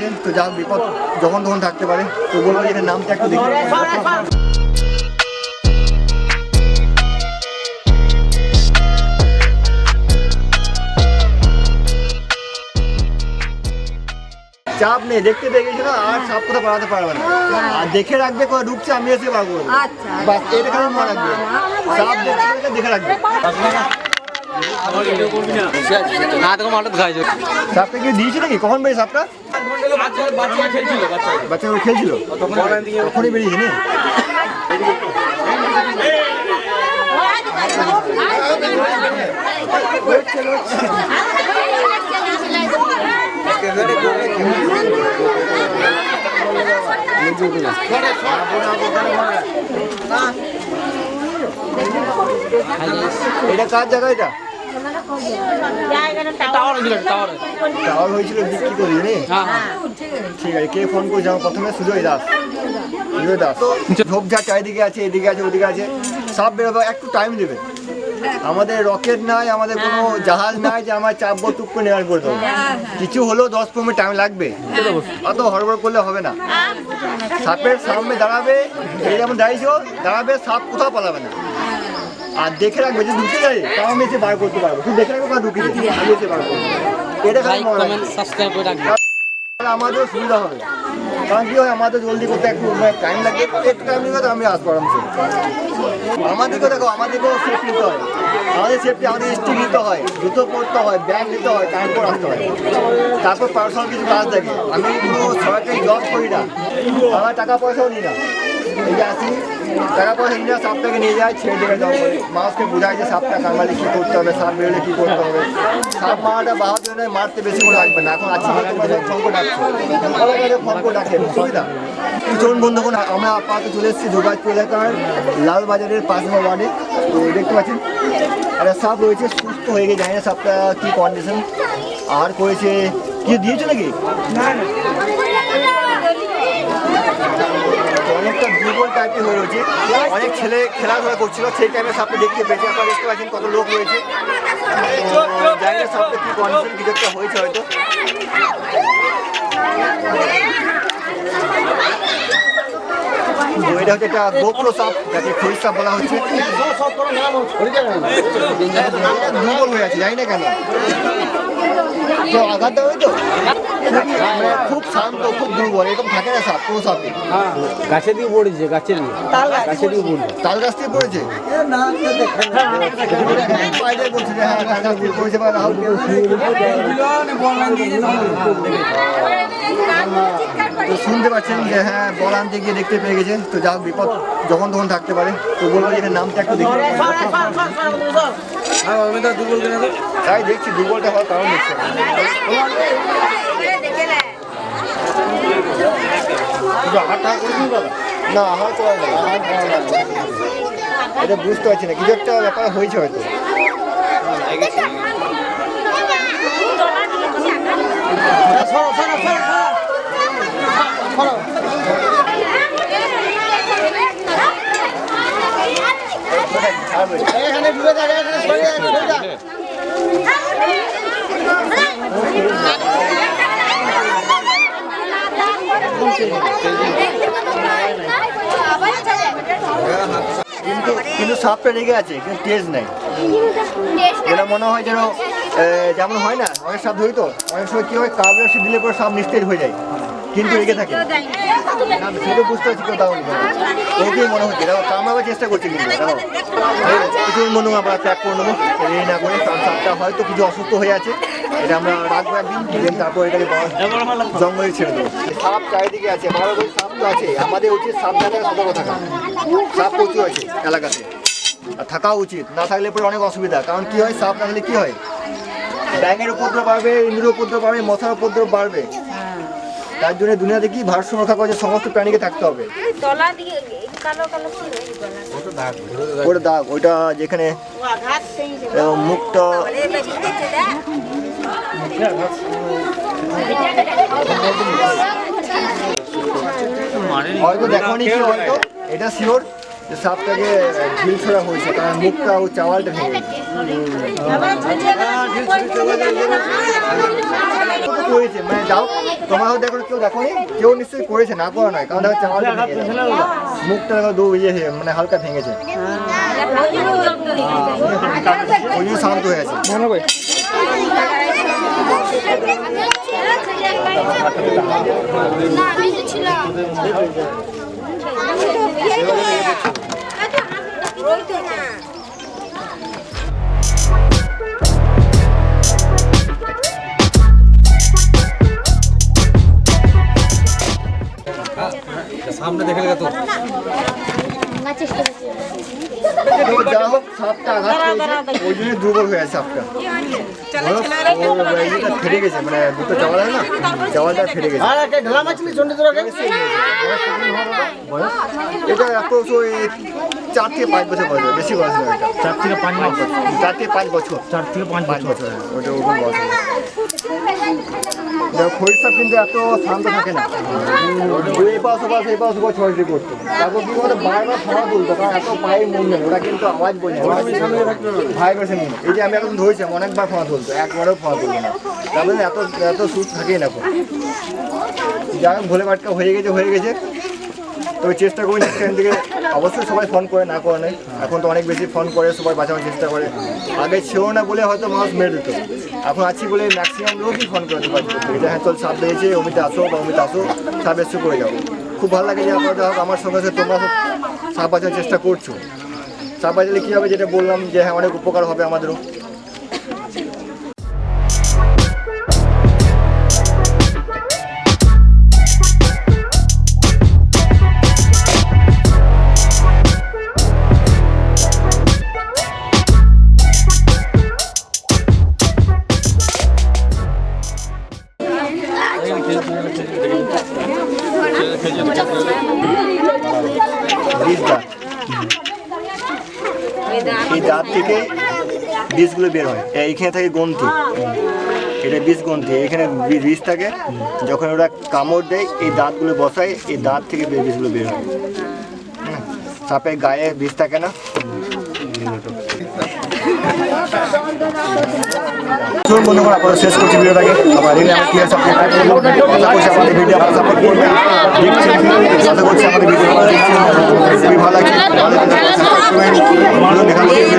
পেয়েছে তো যা বিপদ যখন তখন থাকতে পারে। তো বলব যে নামটা একটু দেখে। চাপ নেই দেখতে পেয়ে গেছিল আর সাপ কোথাও পালাতে পারবে না। আর দেখে রাখবে কোথায় ঢুকছে আমি এসে করব আচ্ছা বাস এটা খালি মনে রাখবে? সাপ দেখতে দেখে রাখবে। না তোকে মাঠে খাইছো সাপটা কি? দিয়েছে নাকি কখন বেরিয়ে সাপটা? বাচ্চাগুলো খেলছিল। তখনই বেরিয়েছে না? এটা কার জায়গা এটা? টাওয়ার ছিল টাওয়ার টাওয়ার হয়েছিল বিক্রি করি হ্যাঁ হ্যাঁ। ঠিক আছে কে ফোন করেছে? আমার প্রথমে সুজয় দাস। সুজয় দাস। ঝোপঝাড় চারিদিকে আছে এদিকে আছে ওদিকে আছে। সব বেরোবে একটু টাইম দেবে। আমাদের রকেট নাই আমাদের কোনো জাহাজ নাই যে আমার চাপবো টুক করে নেওয়ার করে দেবো কিছু হলেও দশ পনেরো মিনিট টাইম লাগবে। অত হড়বড় করলে হবে না। সাপের সামনে দাঁড়াবে এই যেমন দাঁড়িয়েছো দাঁড়াবে সাপ কোথাও পালাবে না। আর দেখে রাখবে যে ঢুকে যায়। তাও আমি এসে বার করতে পারব। তুই দেখে রাখবে বা ঢুকে যাবে আমি এসে বার করব। এটা মনে রাখবে। সাবস্ক্রাইব করে রাখবেন তাহলে আমাদেরও সুবিধা হবে। কারণ কি হয় আমাদের জলদি করতে একটু টাইম লাগে। একটু টাইম লাগে আমি আসব আরামসে। আমাদেরকেও দেখো আমাদেরকেও সেফটি নিতে হয়। আমাদের সেফটি আমাদের স্টিক নিতে হয়। জুতো পরতে হয় ব্যাগ নিতে হয় টাইম পর আসতে হয়। তারপর পার্সোনাল কিছু কাজ থাকে। আমি কোনো সরকারি জব করি না। আমার টাকা পয়সাও নিই না। এই আসি। টাকা পয়সা সাপটাকে নিয়ে যায় ছেড়ে দিকে জব করে মানুষকে বোঝায় যে সাপটা কামড়ালে কী করতে হবে, সাপ বেরোলে কী করতে হবে। সাপ মারাটা বাহাতে নয় মারতে বেশি করে আসবে না, এখন আছে তোমরা সব ফঙ্ক ডাকছো ফঙ্ক ডাকে সুবিধা? চলুন বন্ধুগণ, আমরা আপাতত চলে এসেছি দুর্গাপুর এলাকার লালবাজারের পাঁচ ওয়ার্ডে। তো দেখতে পাচ্ছেন, একটা সাপ রয়েছে, সুস্থ হয়ে গেছে, জানি না সাপটা কী কন্ডিশন আর করেছে, কি দিয়েছে নাকি? অনেকটা দুর্বল টাইপের হয়ে রয়েছে। অনেক ছেলে খেলাধুলা করছিল, সেই টাইমে সাপটা দেখিয়ে বেঁচে আপনারা দেখতে পাচ্ছেন কত লোক রয়েছে। তো জানি না কন্ডিশন হয়েছে হয়তো। তো এটা হচ্ছে একটা গোপ্র সাপ যাকে খরিদ সাপ বলা হচ্ছে। দুর্বল হয়ে আছে জানি না কেন। তো আঘাত দেওয়া মানে খুব শান্ত খুব দুর্বল এরকম থাকে না সাপ কোনো সাপে গাছে দিয়ে পড়েছে গাছে দিয়ে। গাছে। দিয়ে পড়ল তাল গাছ থেকে পড়েছে? বলছে যে হ্যাঁ তাল গাছ থেকে পড়েছে বা রাহুল। তো শুনতে পাচ্ছেন যে হ্যাঁ বল আনতে গিয়ে দেখতে পেয়ে গেছে। তো যা বিপদ যখন তখন থাকতে পারে। তো বলব যে নামটা একটু দেখে। তাই দেখছি দুর্বলটা হওয়ার কারণ দেখছি না হয়। এটা বুঝতে পারছি না কিছু একটা ব্যাপার হয়েছে হয়তো। এখানে ডুবে সরে। কিন্তু কিন্তু সাপটা রেগে আছে কিন্তু টেস্ট নাই এটা মনে হয় যেন যেমন হয় না, অনেক সাপ ধরি তো, অনেক সময় কি হয় কাবলা সে দিলে পরে সাপ নিস্তেজ হয়ে যায়। কিন্তু রেগে থাকে। বুঝতে পারছি মনে হচ্ছে। দেখো, কামড়াবার চেষ্টা করছে কিন্তু, দেখো। আমরা সাপটা হয়তো কিছু অসুস্থ হয়ে আছে। এটা আমরা রাখব একদিন তারপর এটাকে জঙ্গলে ছেড়ে দেবো। সাপ চারিদিকে আছে সাপ তো আছে। আমাদের উচিত থাকা সাপ আছে এলাকাতে। থাকা উচিত। না থাকলে পরে অনেক অসুবিধা। কারণ কি হয়, সাপ না থাকলে কি হয়? ব্যাঙের উপদ্রব বাড়বে ইন্দ্রের উপদ্রব বাড়বে মশার উপদ্রব বাড়বে। তার জন্য দুনিয়াতে কি ভারসাম্য রক্ষা করে সমস্ত প্রাণীকে থাকতে হবে। ওটা দাগ ওইটা যেখানে মুখটা হয়তো দেখাও নি হয়তো এটা শিওর যে সাপটাকে ঢিল ছোড়া হয়েছে কারণ মুখটা ও চাওয়ালটা ভেঙে গেছে। মানে যাও তোমরা হয়তো দেখো কেউ দেখো কেউ নিশ্চয়ই করেছে না করা নয় কারণ দেখো গেছে। মুখটা দেখো দু ইয়ে মানে হালকা ভেঙেছে ওই শান্ত হয়ে আছে মনে করি না না সামনে দেখে তো ওই চার থেকে পাঁচ বছর বয়স বেশি বয়স চার থেকে পাঁচ মাস চার থেকে পাঁচ বছর চার থেকে পাঁচ পাঁচ বছর ওটা ওরকম বয়স হবে। দেখো খরিদ সাপ কিন্তু এত শান্ত থাকে না ও এই পাশ ও ছড়াছড়ি করতো তারপর কি বলতো বারবার থামা তুলতো কারণ এত পায়ে মুভমেন্ট ওরা কিন্তু আওয়াজ বোঝে ভাইব্রেশন এই যে আমি এখন ধরেছিলাম অনেকবার ফোনা তুলতো একবারও ফোনা তুলতো না। তারপরে এত এত সুদ থাকেই না যাই হোক ভোলে বাটকা হয়ে গেছে হয়ে গেছে। তবে চেষ্টা করি সেখান থেকে অবশ্যই সবাই ফোন করে না করে নেই। এখন তো অনেক বেশি ফোন করে সবাই বাঁচানোর চেষ্টা করে। আগে ছিল না বলে হয়তো মানুষ মেরে দিত। এখন আছি বলে ম্যাক্সিমাম লোকই ফোন করে থেকে যে হ্যাঁ চল সাপ পেয়েছে অমিতে আসো বা অমিতে আসো এসে করে যাব খুব ভালো লাগে যে আপনারা আমার সঙ্গে সাথে তোমরা সাহায্য চেষ্টা করছ। বাঁচালে কী হবে যেটা বললাম যে হ্যাঁ অনেক উপকার হবে আমাদেরও। এই দাঁত থেকে বীজগুলো বের হয়। এইখানে থাকে গ্রন্থি। এটা বীজ গ্রন্থি। এখানে বীজ থাকে। যখন ওরা কামড় দেয়, এই দাঁতগুলো বসায়, এই দাঁত থেকে বীজগুলো বের হয়। সাপের গায়ে বীজ থাকে না। চলুন বন্ধুগণ আপনারা শেষ করছি ভিডিওটাকে আবার এনে আমার প্লেয়ার সাপোর্ট করছি আমাদের ভিডিও আপনারা সাপোর্ট করবেন। দেখছেন আশা করছি আমাদের ভিডিও আপনারা দেখছেন খুবই ভালো লাগছে। ভালো ভালো দেখা। হচ্ছে